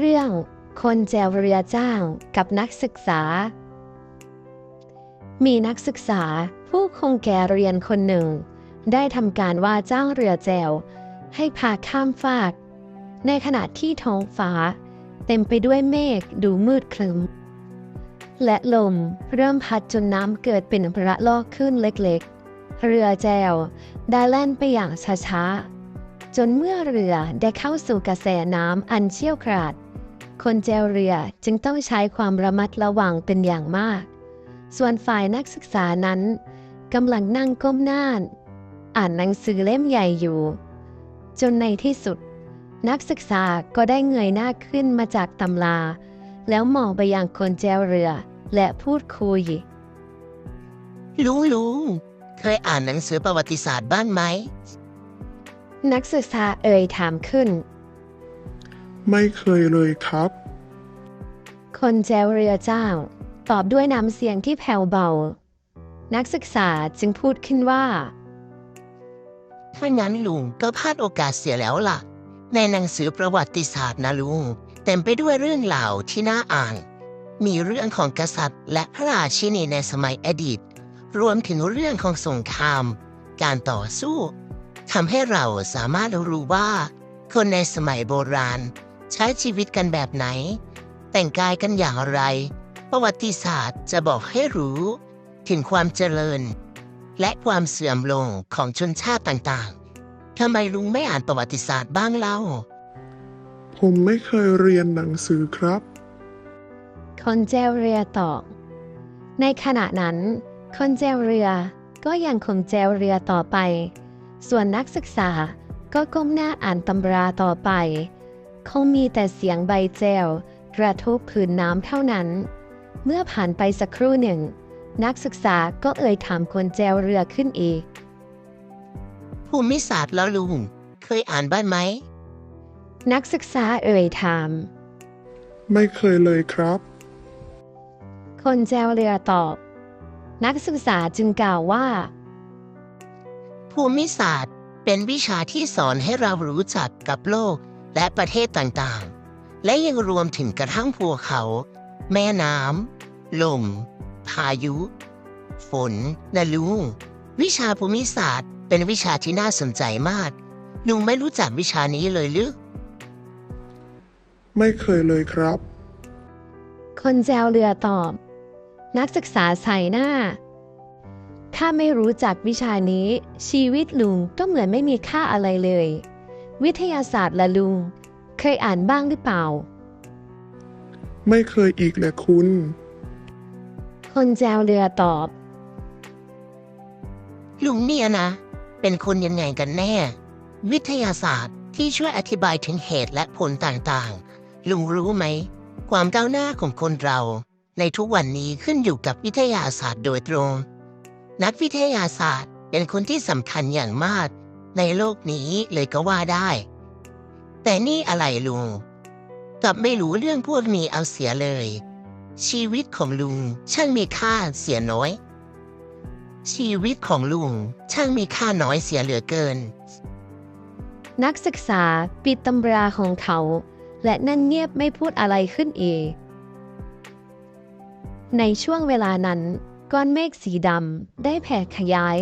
เรื่องคนแจวเรือจ้างกับนักศึกษา มีนักศึกษาผู้คงแก่เรียนคนหนึ่ง ได้ทำการว่าจ้างเรือแจว ให้พาข้ามฟาก ในขณะที่ท้องฟ้า เต็มไปด้วยเมฆดูมืดครึ้ม และลมเริ่มพัดจนน้ำเกิดเป็นระลอกขึ้นเล็กๆ เรือแจวได้แล่นไปอย่างช้าๆ จนเมื่อเรือได้เข้าสู่กระแสน้ำอันเชี่ยวกราด คนแจวเรือจึงต้องใช้ความระมัดระวังเป็นอย่างมาก ส่วนฝ่ายนักศึกษานั้นกำลังนั่งก้มหน้าอ่านหนังสือเล่มใหญ่อยู่ จนในที่สุด นักศึกษาก็ได้เงยหน้าขึ้นมาจากตำรา แล้วมองไปยังคนแจวเรือและพูดคุย ลุงลุงเคยอ่านหนังสือประวัติศาสตร์บ้างไหม นักศึกษาเอ่ยถามขึ้น ไม่เคยเลยครับ คนแจวเรือเจ้า ตอบด้วยน้ำเสียงที่แผ่วเบา นักศึกษาจึงพูดขึ้นว่าถ้างั้นลุงก็พลาดโอกาสเสียแล้วล่ะ ในหนังสือประวัติศาสตร์นะลุง เต็มไปด้วยเรื่องราวที่น่าอ่าน มีเรื่องของกษัตริย์ และพระราชินีในสมัยอดีต รวมถึงเรื่องของสงคราม การต่อสู้ ทำให้เราสามารถรู้ว่า คนในสมัยโบราณ ใช้ชีวิตกันแบบไหน แต่งกายกันอย่างไร ประวัติศาสตร์จะบอกให้รู้ ถึงความเจริญ และความเสื่อมลงของชนชาติต่างๆทำไมลุงไม่อ่านประวัติศาสตร์บ้างเล่า ผมไม่เคยเรียนหนังสือครับ คนแจวเรือตอบในขณะนั้น คนแจวเรือก็ยังคงแจวเรือต่อไป ส่วนนักศึกษาก็ก้มหน้าอ่านตำราต่อไป คงมีแต่เสียงใบแจวกระทบผืนน้ำเท่านั้น เมื่อผ่านไปสักครู่หนึ่ง นักศึกษาก็เอ่ยถามคนแจวเรือขึ้นอีก ภูมิศาสตร์แล้วลุง เคยอ่านบ้างไหม นักศึกษาเอ่ยถาม ไม่เคยเลยครับ คนแจวเรือตอบ นักศึกษาจึงกล่าวว่า ภูมิศาสตร์ เป็นวิชาที่สอนให้เรารู้จักกับโลกและประเทศต่างๆ และยังรวมถึงกระทั่งภูเขา แม่น้ำลม พายุ ฝนนะลุงวิชาภูมิศาสตร์ เป็นวิชาที่น่าสนใจมากลุงไม่รู้จักวิชานี้เลยหรือ ไม่เคยเลยครับ คนแจวเรือตอบ นักศึกษาใส่หน้า ถ้าไม่รู้จักวิชานี้ ชีวิตลุงก็เหมือนไม่มีค่าอะไรเลย วิทยาศาสตร์ละลุง เคยอ่านบ้างหรือเปล่า ไม่เคยอีกแหละคุณ คนแจวเรือตอบ ลุงเนี่ยนะ เป็นคนยังไงกันแน่ วิทยาศาสตร์ที่ช่วยอธิบายถึงเหตุและผลต่างๆ ลุงรู้ไหม ความก้าวหน้าของคนเรา ในทุกวันนี้ขึ้นอยู่กับวิทยาศาสตร์โดยตรง นักวิทยาศาสตร์ เป็นคนที่สำคัญอย่างมาก ในโลกนี้เลยก็ว่าได้ แต่นี่อะไรลุงกลับไม่รู้เรื่องพวกนี้เอาเสียเลย ชีวิตของลุงช่างมีค่าเสียน้อย ชีวิตของลุงช่างมีค่าน้อยเสียเหลือเกิน นักศึกษาปิดตำราของเขา และนั่นเงียบไม่พูดอะไรขึ้นเอในช่วงเวลานั้น ก้อนเมฆสีดำได้แผ่ขยาย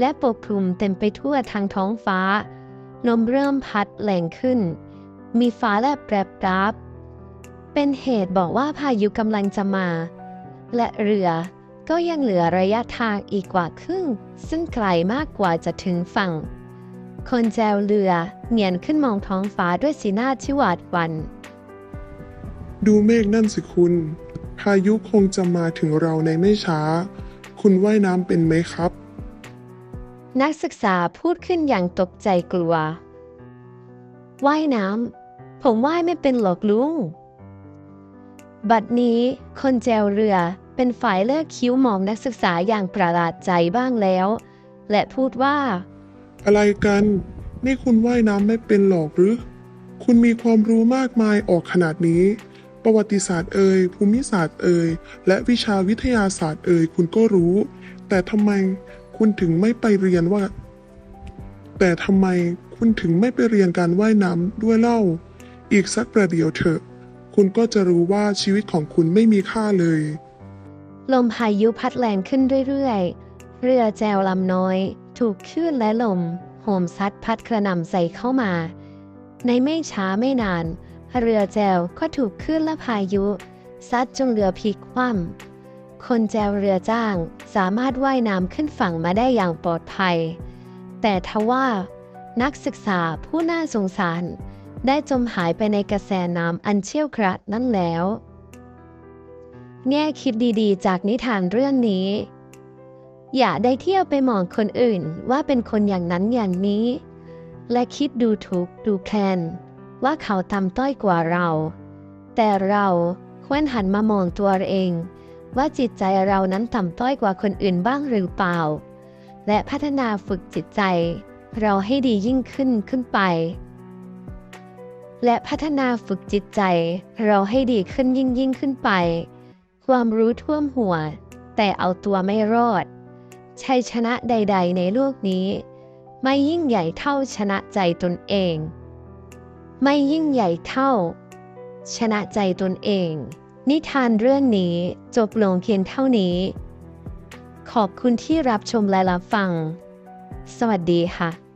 และปกคลุมเต็มไปทั่วทางท้องฟ้า ลมเริ่มพัดแรงขึ้น มีฟ้าแลบแปรปรับเป็นเหตุบอกว่าพายุกำลังจะมา และเรือก็ยังเหลือระยะทางอีกกว่าครึ่ง ซึ่งไกลมากกว่าจะถึงฝั่ง คนแจวเรือเงียนขึ้นมองท้องฟ้าด้วยสีหน้าที่หวาดหวันดูเมฆนั่นสิคุณ พายุคงจะมาถึงเราในไม่ช้า คุณว่ายน้ำเป็นไหมครับ นักศึกษาพูดขึ้นอย่างตกใจกลัว ว่ายน้ำ ผมว่ายไม่เป็นหรอกลุง บัดนี้คนแจวเรือเป็นฝ่ายเลิกคิ้วมองนักศึกษาอย่างประหลาดใจบ้างแล้ว และพูดว่า อะไรกัน นี่คุณว่ายน้ำไม่เป็นหรอกหรือ คุณมีความรู้มากมายออกขนาดนี้ ประวัติศาสตร์เอ่ยภูมิศาสตร์เอ่ยและวิชาวิทยาศาสตร์เอ่ยคุณก็รู้ แต่ทำไมคุณถึงไม่ไปเรียนว่า แต่ทำไมคุณถึงไม่ไปเรียนการว่ายน้ำด้วยเล่า อีกสักประเดี๋ยวเถอะ คุณก็จะรู้ว่าชีวิตของคุณไม่มีค่าเลย ลมพายุพัดแรงขึ้นเรื่อยๆ เรือแจวลำน้อย ถูกคลื่นและลมโหมซัดพัดกระหน่ำใส่เข้ามา ในไม่ช้าไม่นาน เรือแจวก็ถูกคลื่นและพายุ ซัดจนเรือพลิกคว่ำคนแจวเรือจ้างสามารถว่ายน้ำขึ้นฝั่งมาได้อย่างปลอดภัย แต่ทว่า นักศึกษาผู้น่าสงสาร ได้จมหายไปในกระแสน้ำอันเชี่ยวกรดนั่นแล้วแง่คิดดีๆ จากนิทานเรื่องนี้ อย่าได้เที่ยวไปมองคนอื่นว่าเป็นคนอย่างนั้นอย่างนี้ และคิดดูถูกดูแคลน ว่าเขาทำต้อยกว่าเรา แต่เราควรหันมามองตัวเอง ว่าจิตใจเรานั้นต่ำต้อยกว่าคนอื่นบ้างหรือเปล่า และพัฒนาฝึกจิตใจ เราให้ดียิ่งขึ้นขึ้นไป และพัฒนาฝึกจิตใจ เราให้ดีขึ้นยิ่งยิ่งขึ้นไป ความรู้ท่วมหัว แต่เอาตัวไม่รอดชัยชนะใด ๆ ในโลกนี้ ไม่ยิ่งใหญ่เท่าชนะใจตนเอง ไม่ยิ่งใหญ่เท่า ชนะใจตนเอง นิทานเรื่องนี้จบลงเพียงเท่านี้ ขอบคุณที่รับชมและรับฟัง สวัสดีค่ะ